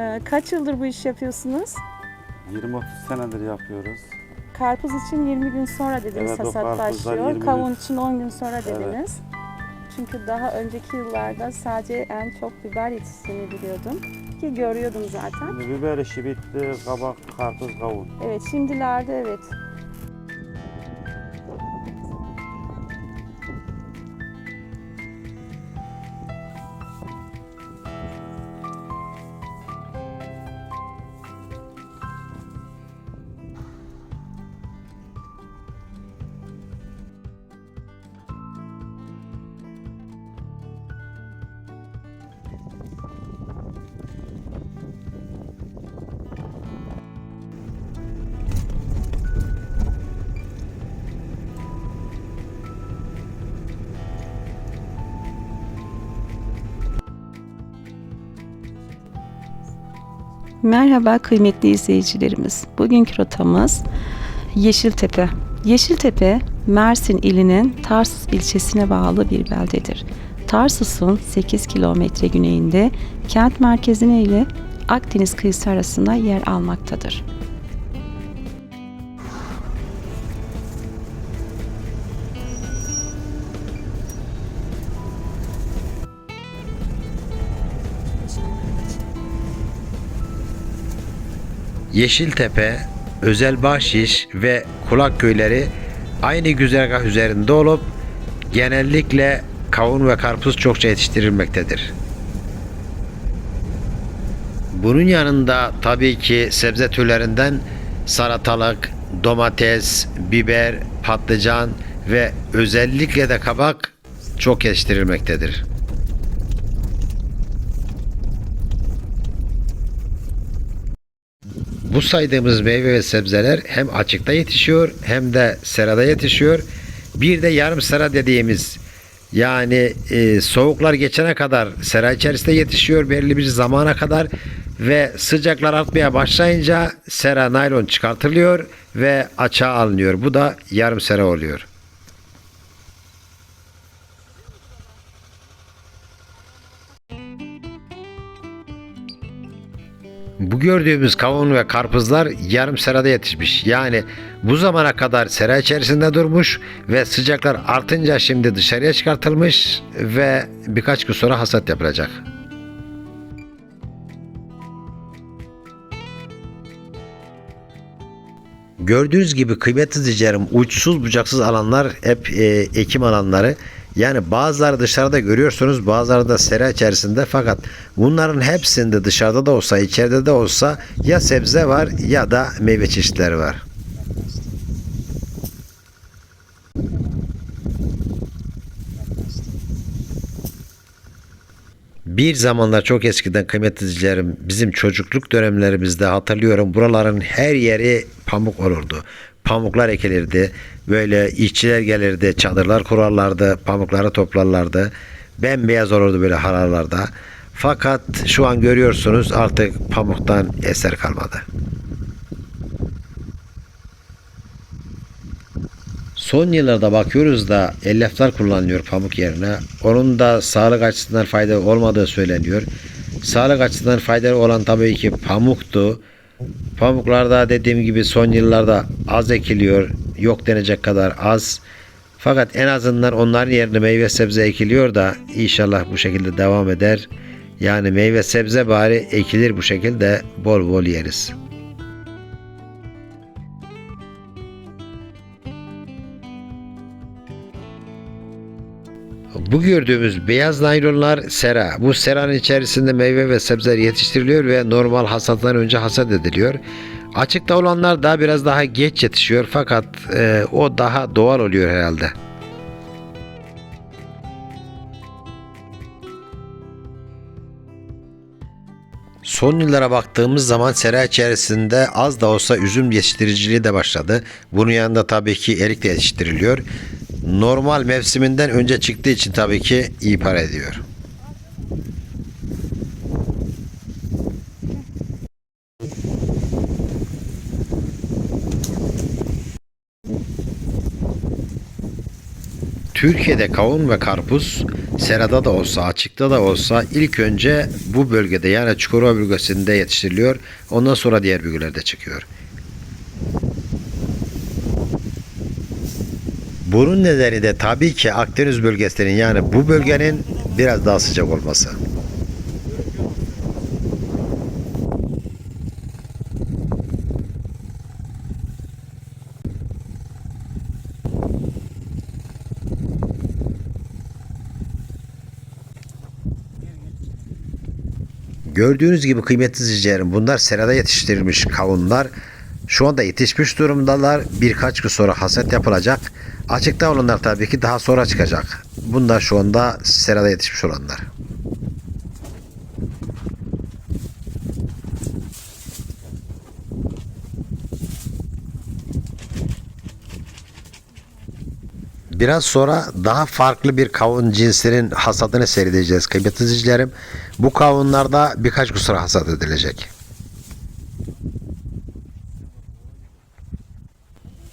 Ee, kaç yıldır bu iş yapıyorsunuz? 20-30 senedir yapıyoruz. Karpuz için 20 gün sonra dediniz Evet, hasat başlıyor. 20 gün- Kavun için 10 gün sonra Evet. dediniz. Çünkü daha önceki yıllarda sadece en çok biber yetiştiğini biliyordum. Ki görüyordum zaten. Biber işi bitti, kabak, karpuz, kavun. Evet şimdilerde evet. Merhaba kıymetli izleyicilerimiz. Bugünkü rotamız Yeşiltepe. Yeşiltepe, Mersin ilinin Tarsus ilçesine bağlı bir beldedir. Tarsus'un 8 kilometre güneyinde kent merkezine ile Akdeniz kıyısı arasında yer almaktadır. Yeşiltepe, Özel Bahşiş ve Kulak köyleri aynı güzergah üzerinde olup genellikle kavun ve karpuz çokça yetiştirilmektedir. Bunun yanında tabii ki sebze türlerinden salatalık, domates, biber, patlıcan ve özellikle de kabak çok yetiştirilmektedir. Bu saydığımız meyve ve sebzeler hem açıkta yetişiyor hem de serada yetişiyor. Bir de yarım sera dediğimiz yani e, soğuklar geçene kadar sera içerisinde yetişiyor belli bir zamana kadar ve sıcaklar artmaya başlayınca sera naylon çıkartılıyor ve açığa alınıyor. Bu da yarım sera oluyor. Bu gördüğümüz kavun ve karpuzlar yarım serada yetişmiş. Yani bu zamana kadar sera içerisinde durmuş ve sıcaklar artınca şimdi dışarıya çıkartılmış ve birkaç gün sonra hasat yapılacak. Gördüğünüz gibi kıymetli izleyicilerim uçsuz bucaksız alanlar hep e, ekim alanları. Yani bazıları dışarıda görüyorsunuz bazıları da sera içerisinde fakat bunların hepsinde dışarıda da olsa içeride de olsa ya sebze var ya da meyve çeşitleri var. Bir zamanlar çok eskiden kıymetli izleyicilerim bizim çocukluk dönemlerimizde hatırlıyorum buraların her yeri pamuk olurdu. Pamuklar ekilirdi. Böyle işçiler gelirdi, çadırlar kurarlardı, pamukları toplarlardı. Bembeyaz olurdu böyle haralarda. Fakat şu an görüyorsunuz artık pamuktan eser kalmadı. Son yıllarda bakıyoruz da elyaflar kullanılıyor pamuk yerine. Onun da sağlık açısından faydalı olmadığı söyleniyor. Sağlık açısından faydalı olan tabii ki pamuktu. Pamuklarda dediğim gibi son yıllarda az ekiliyor. Yok denecek kadar az. Fakat en azından onların yerine meyve sebze ekiliyor da inşallah bu şekilde devam eder. Yani meyve sebze bari ekilir bu şekilde bol bol yeriz. Bu gördüğümüz beyaz naylonlar sera. Bu seranın içerisinde meyve ve sebzeler yetiştiriliyor ve normal hasattan önce hasat ediliyor. Açıkta olanlar daha biraz daha geç yetişiyor fakat e, o daha doğal oluyor herhalde. Son yıllara baktığımız zaman sera içerisinde az da olsa üzüm yetiştiriciliği de başladı. Bunun yanında tabii ki erik de yetiştiriliyor. Normal mevsiminden önce çıktığı için tabii ki iyi para ediyor. Türkiye'de kavun ve karpuz serada da olsa açıkta da olsa ilk önce bu bölgede yani Çukurova bölgesinde yetiştiriliyor. Ondan sonra diğer bölgelerde çıkıyor. Bunun nedeni de tabii ki Akdeniz bölgesinin yani bu bölgenin biraz daha sıcak olması. Gördüğünüz gibi kıymetli izleyicilerim bunlar serada yetiştirilmiş kavunlar. Şu anda yetişmiş durumdalar. Birkaç gün sonra hasat yapılacak. Açıkta olanlar tabii ki daha sonra çıkacak. Bunlar şu anda serada yetişmiş olanlar. Biraz sonra daha farklı bir kavun cinsinin hasadını seyredeceğiz kıymetli izleyicilerim. Bu kavunlar da birkaç sonra hasat edilecek.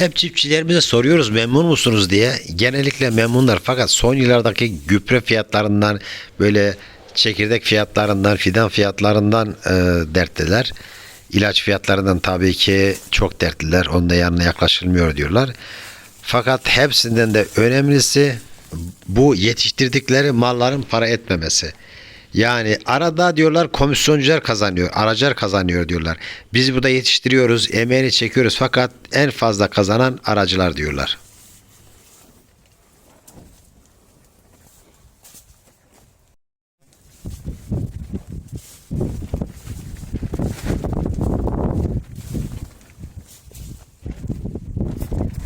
Hep çiftçilerimize soruyoruz memnun musunuz diye. Genellikle memnunlar fakat son yıllardaki gübre fiyatlarından böyle çekirdek fiyatlarından, fidan fiyatlarından e, dertliler. İlaç fiyatlarından tabii ki çok dertliler. Onun da yanına yaklaşılmıyor diyorlar. Fakat hepsinden de önemlisi bu yetiştirdikleri malların para etmemesi. Yani arada diyorlar komisyoncular kazanıyor, aracılar kazanıyor diyorlar. Biz burada yetiştiriyoruz, emeğini çekiyoruz fakat en fazla kazanan aracılar diyorlar.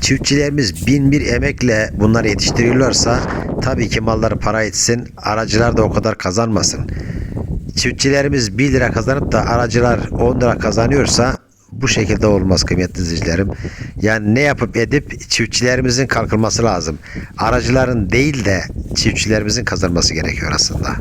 Çiftçilerimiz bin bir emekle bunları yetiştiriyorlarsa tabii ki malları para etsin, aracılar da o kadar kazanmasın. Çiftçilerimiz 1 lira kazanıp da aracılar 10 lira kazanıyorsa bu şekilde olmaz kıymetli izleyicilerim. Yani ne yapıp edip çiftçilerimizin kalkınması lazım. Aracıların değil de çiftçilerimizin kazanması gerekiyor aslında.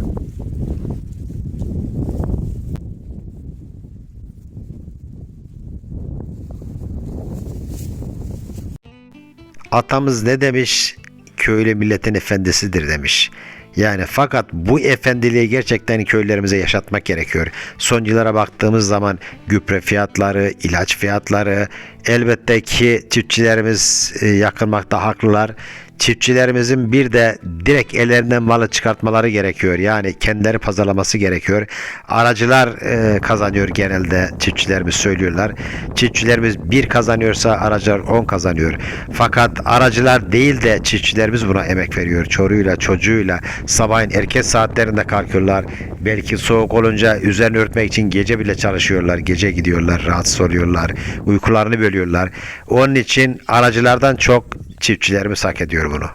Atamız ne demiş? Köylü milletin efendisidir demiş. Yani fakat bu efendiliği gerçekten köylerimize yaşatmak gerekiyor. Son yıllara baktığımız zaman gübre fiyatları, ilaç fiyatları elbette ki çiftçilerimiz e, yakınmakta haklılar. Çiftçilerimizin bir de direkt ellerinden malı çıkartmaları gerekiyor. Yani kendileri pazarlaması gerekiyor. Aracılar e, kazanıyor genelde çiftçilerimiz söylüyorlar. Çiftçilerimiz bir kazanıyorsa aracılar 10 kazanıyor. Fakat aracılar değil de çiftçilerimiz buna emek veriyor. Çoruyla, çocuğuyla sabahın erken saatlerinde kalkıyorlar. Belki soğuk olunca üzerini örtmek için gece bile çalışıyorlar. Gece gidiyorlar, rahatsız oluyorlar. Uykularını bölüyorlar. Onun için aracılardan çok çiftçilerimiz hak ediyor bunu.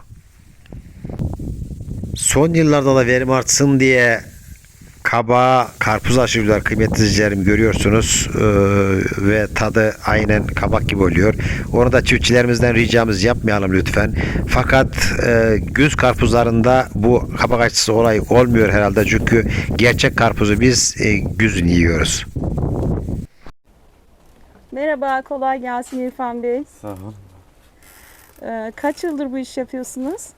Son yıllarda da verim artsın diye kaba karpuz aşırılar kıymetli izleyicilerim görüyorsunuz Ee, ve tadı aynen kabak gibi oluyor. Onu da çiftçilerimizden ricamız yapmayalım lütfen. Fakat e, güz karpuzlarında bu kabak açısı olay olmuyor herhalde çünkü gerçek karpuzu biz e, güzün yiyoruz. Merhaba, kolay gelsin İrfan Bey. Sağ ol. Ee, kaç yıldır bu iş yapıyorsunuz?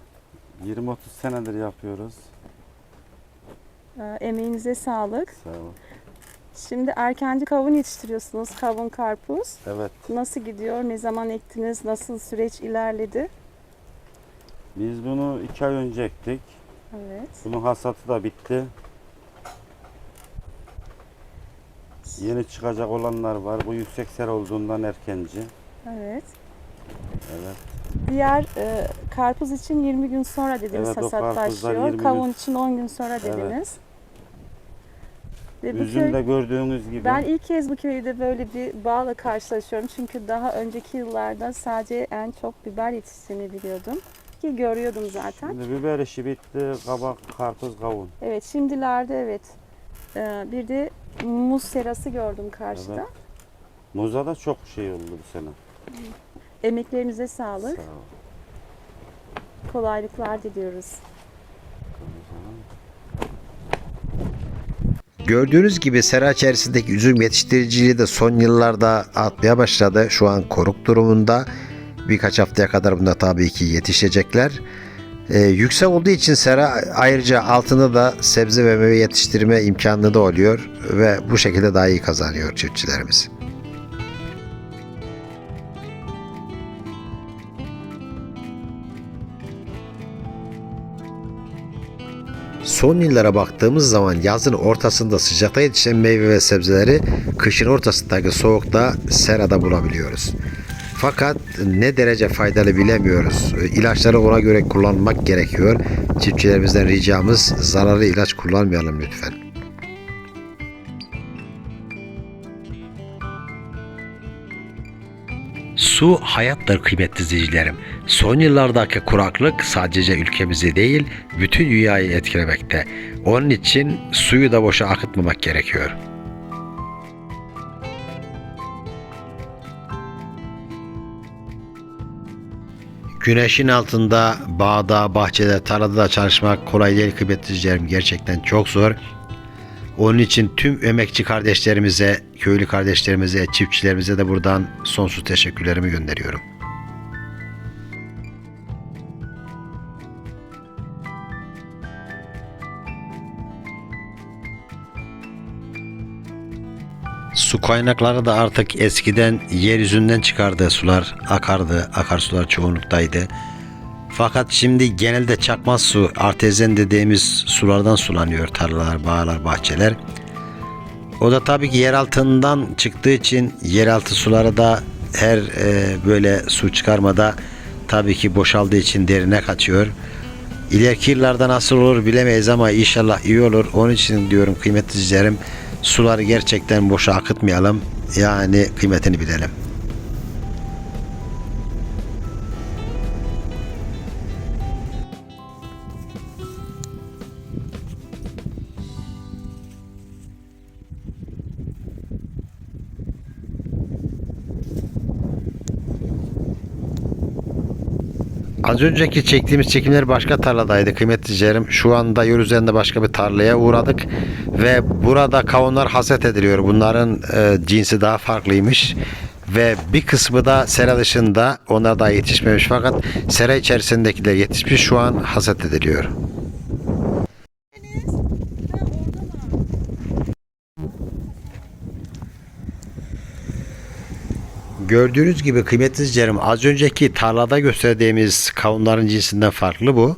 20-30 senedir yapıyoruz. Ee, emeğinize sağlık. Sağ ol. Şimdi erkenci kavun yetiştiriyorsunuz, kavun karpuz. Evet. Nasıl gidiyor? Ne zaman ektiniz? Nasıl süreç ilerledi? Biz bunu 2 ay önce ektik. Evet. Bunun hasatı da bitti. Yeni çıkacak olanlar var. Bu yüksek ser olduğundan erkenci. Evet. Evet. Diğer e, karpuz için 20 gün sonra dediniz Evet, hasat başlıyor. 20 gün- Kavun için 10 gün sonra Evet. dediniz. Ve bu Üzüm de gördüğünüz gibi. ben ilk kez bu köyde böyle bir bağla karşılaşıyorum. Çünkü daha önceki yıllarda sadece en çok biber yetiştiğini biliyordum. Ki görüyordum zaten. Şimdi biber işi bitti. Kabak, karpuz, kavun. Evet şimdilerde evet. Ee, bir de muz serası gördüm karşıda. Evet. Muza da çok şey oldu bu sene. Emeklerinize sağlık. Sağ ol. Kolaylıklar diliyoruz. Gördüğünüz gibi sera içerisindeki üzüm yetiştiriciliği de son yıllarda artmaya başladı. Şu an koruk durumunda. Birkaç haftaya kadar bunda tabii ki yetişecekler. Ee, yüksek olduğu için sera ayrıca altında da sebze ve meyve yetiştirme imkanı da oluyor ve bu şekilde daha iyi kazanıyor çiftçilerimiz. Son yıllara baktığımız zaman yazın ortasında sıcakta yetişen meyve ve sebzeleri kışın ortasındaki soğukta serada bulabiliyoruz. Fakat ne derece faydalı bilemiyoruz. İlaçları ona göre kullanmak gerekiyor. Çiftçilerimizden ricamız zararlı ilaç kullanmayalım lütfen. Su hayattır kıymetli izleyicilerim. Son yıllardaki kuraklık sadece ülkemizi değil bütün dünyayı etkilemekte. Onun için suyu da boşa akıtmamak gerekiyor. Güneşin altında, bağda, bahçede, tarlada da çalışmak kolay değil kıymetli izleyicilerim. Gerçekten çok zor. Onun için tüm emekçi kardeşlerimize, köylü kardeşlerimize, çiftçilerimize de buradan sonsuz teşekkürlerimi gönderiyorum. Su kaynakları da artık eskiden yeryüzünden çıkardığı sular akardı, akarsular çoğunluktaydı. Fakat şimdi genelde çakmaz su, artezyen dediğimiz sulardan sulanıyor tarlalar, bağlar, bahçeler. O da tabii ki yer altından çıktığı için yeraltı suları da her e, böyle su çıkarmada tabii ki boşaldığı için derine kaçıyor. İleriki yıllarda nasıl olur bilemeyiz ama inşallah iyi olur. Onun için diyorum kıymetli izlerim suları gerçekten boşa akıtmayalım. Yani kıymetini bilelim. Az önceki çektiğimiz çekimler başka tarladaydı kıymetli izlerim. Şu anda yol üzerinde başka bir tarlaya uğradık ve burada kavunlar haset ediliyor. Bunların e, cinsi daha farklıymış ve bir kısmı da sera dışında onlar daha yetişmemiş fakat sera içerisindekiler yetişmiş şu an haset ediliyor. Gördüğünüz gibi kıymetli izleyicilerim az önceki tarlada gösterdiğimiz kavunların cinsinden farklı bu.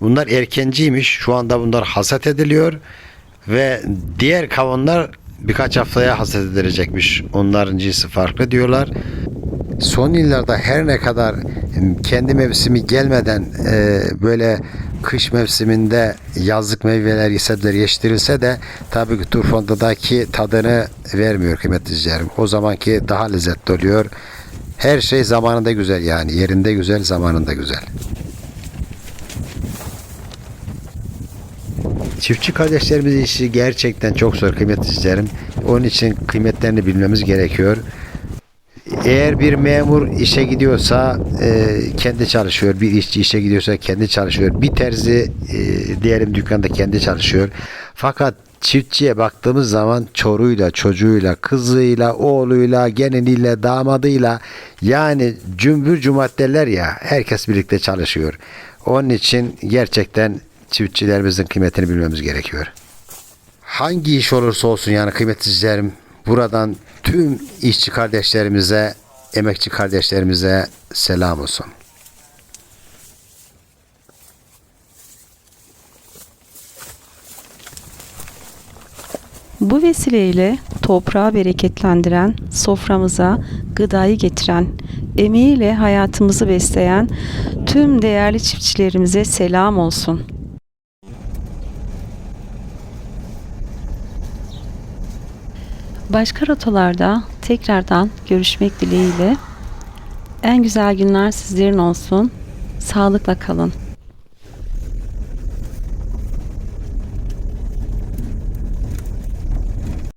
Bunlar erkenciymiş. Şu anda bunlar hasat ediliyor ve diğer kavunlar birkaç haftaya hasat edilecekmiş. Onların cinsi farklı diyorlar. Son yıllarda her ne kadar kendi mevsimi gelmeden e, böyle kış mevsiminde yazlık meyveler, sebzeler yetiştirilse de tabii ki turfandadaki tadını vermiyor kıymetli izleyicilerim. O zamanki daha lezzetli oluyor. Her şey zamanında güzel yani. Yerinde güzel, zamanında güzel. Çiftçi kardeşlerimizin işi gerçekten çok zor kıymetli izleyicilerim. Onun için kıymetlerini bilmemiz gerekiyor. Eğer bir memur işe gidiyorsa e, kendi çalışıyor. Bir işçi işe gidiyorsa kendi çalışıyor. Bir terzi e, diyelim dükkanda kendi çalışıyor. Fakat çiftçiye baktığımız zaman çoruyla, çocuğuyla, kızıyla, oğluyla, geliniyle, damadıyla yani cümbür cumat derler ya herkes birlikte çalışıyor. Onun için gerçekten çiftçilerimizin kıymetini bilmemiz gerekiyor. Hangi iş olursa olsun yani kıymetli buradan tüm işçi kardeşlerimize, emekçi kardeşlerimize selam olsun. Bu vesileyle toprağı bereketlendiren, soframıza gıdayı getiren, emeğiyle hayatımızı besleyen tüm değerli çiftçilerimize selam olsun. Başka rotalarda tekrardan görüşmek dileğiyle en güzel günler sizlerin olsun. Sağlıkla kalın.